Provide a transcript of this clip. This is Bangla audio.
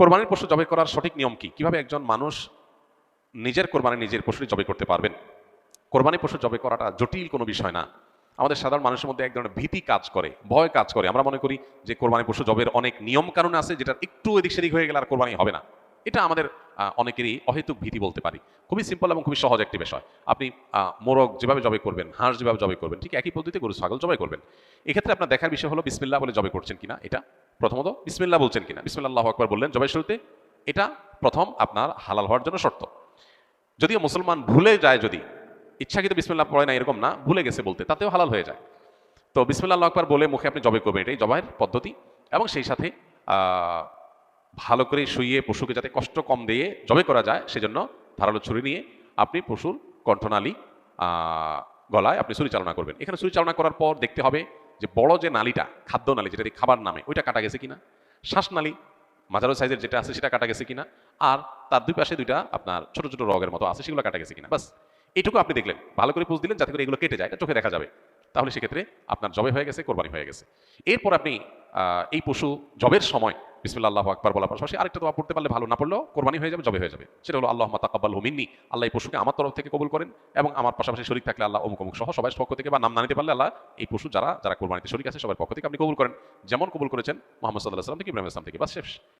কোরবানির পশু জবাই করার সঠিক নিয়ম কি? কীভাবে একজন মানুষ নিজের কোরবানি নিজের পশুটি জবাই করতে পারবেন? কোরবানি পশু জবাই করাটা জটিল কোনো বিষয় না। আমাদের সাধারণ মানুষের মধ্যে এক ধরনের ভীতি কাজ করে, ভয় কাজ করে। আমরা মনে করি যে কোরবানি পশু জবের অনেক নিয়ম কানুন আছে যেটা একটু এদিক সেদিক হয়ে গেলে আর কোরবানি হবে না। এটা আমাদের অনেকেরই অহেতুক ভীতি বলতে পারি। খুবই সিম্পল এবং খুবই সহজ একটি বিষয়। আপনি মোরগ যেভাবে জবাই করবেন, হাঁস যেভাবে জবাই করবেন, ঠিক একই পদ্ধতিতে গরু ছাগল জবাই করবেন। এক্ষেত্রে আপনার দেখার বিষয় হলো বিসমিল্লাহ বলে জবাই করছেন কিনা এটা? প্রথমত, বিসমিল্লাহ বলছেন কিনা? বিসমিল্লাহ আকবার বললেন জবাই শুরুতে। এটা প্রথম আপনার হালাল হওয়ার জন্য শর্ত। যদিও মুসলমান ভুলে যায় যদি, ইচ্ছাকৃত বিসমিল্লাহ পড়ে না, এরকম না, ভুলে গেছে বলতে, তাতেও হালাল হয়ে যায়। তো বিসমিল্লাহ আল্লাহ আকবার বলে মুখে আপনি জবাই করবেন, এটাই জবাইয়ের পদ্ধতি। এবং সেই সাথে ভালো করে শুইয়ে পশুকে যাতে কষ্ট কম দিয়ে জবে করা যায়, সেজন্য ধারালো ছুরি নিয়ে আপনি পশুর কণ্ঠনালী গলায় আপনি ছুরি চালনা করবেন। এখানে ছুরি চালনা করার পর দেখতে হবে যে বড় যে নালীটা, খাদ্য নালী, যেটা দিয়ে খাবার নামে, ওইটা কাটা গেছে কিনা? শ্বাসনালী মাঝারো সাইজের যেটা আছে, সেটা কাটা গেছে কিনা? আর তার দুই পাশে দুইটা আপনার ছোট ছোট রগের মতো আছে, সেগুলো কাটা গেছে কিনা? বাস এইটুকু আপনি দেখলেন। ভালো করে পুষ দিলেন, যাতে করে এগুলো কেটে যায়, এটা চোখে দেখা যাবে। তাহলে সেক্ষেত্রে আপনার জবে হয়ে গেছে, কোরবানি হয়ে গেছে। এরপর আপনি এই পশু জবের সময় বিসমিল্লা আল্লাহ আকবার বলার পাশাপাশি আরেকটা দোয়া পড়তে পারলে ভালো, না পড়লেও কোরবানি হয়ে যাবে, জবে হয়ে যাবে। সেটা হলো আল্লাহ মাতাকাব্বাল হুমিন্নি আল্লাহ এই পশুকে আমার তরফ থেকে কবুল করেন এবং আমার পাশাপাশি শরীর থাকলে আল্লাহ অমুক অমুক সহ সবাই পক্ষ থেকে বা নাম না নিতে পারলে আল্লাহ এই পশু যারা যারা কোরবানিতে শরীর আছে, সবার পক্ষ থেকে আপনি কবুল করেন। যেমন কবুল করেছেন মোহাম্মদ সাল্লাহ সাল্লাম থেকে, ইব্রাহিম ইসলাম থেকে বা শেষ।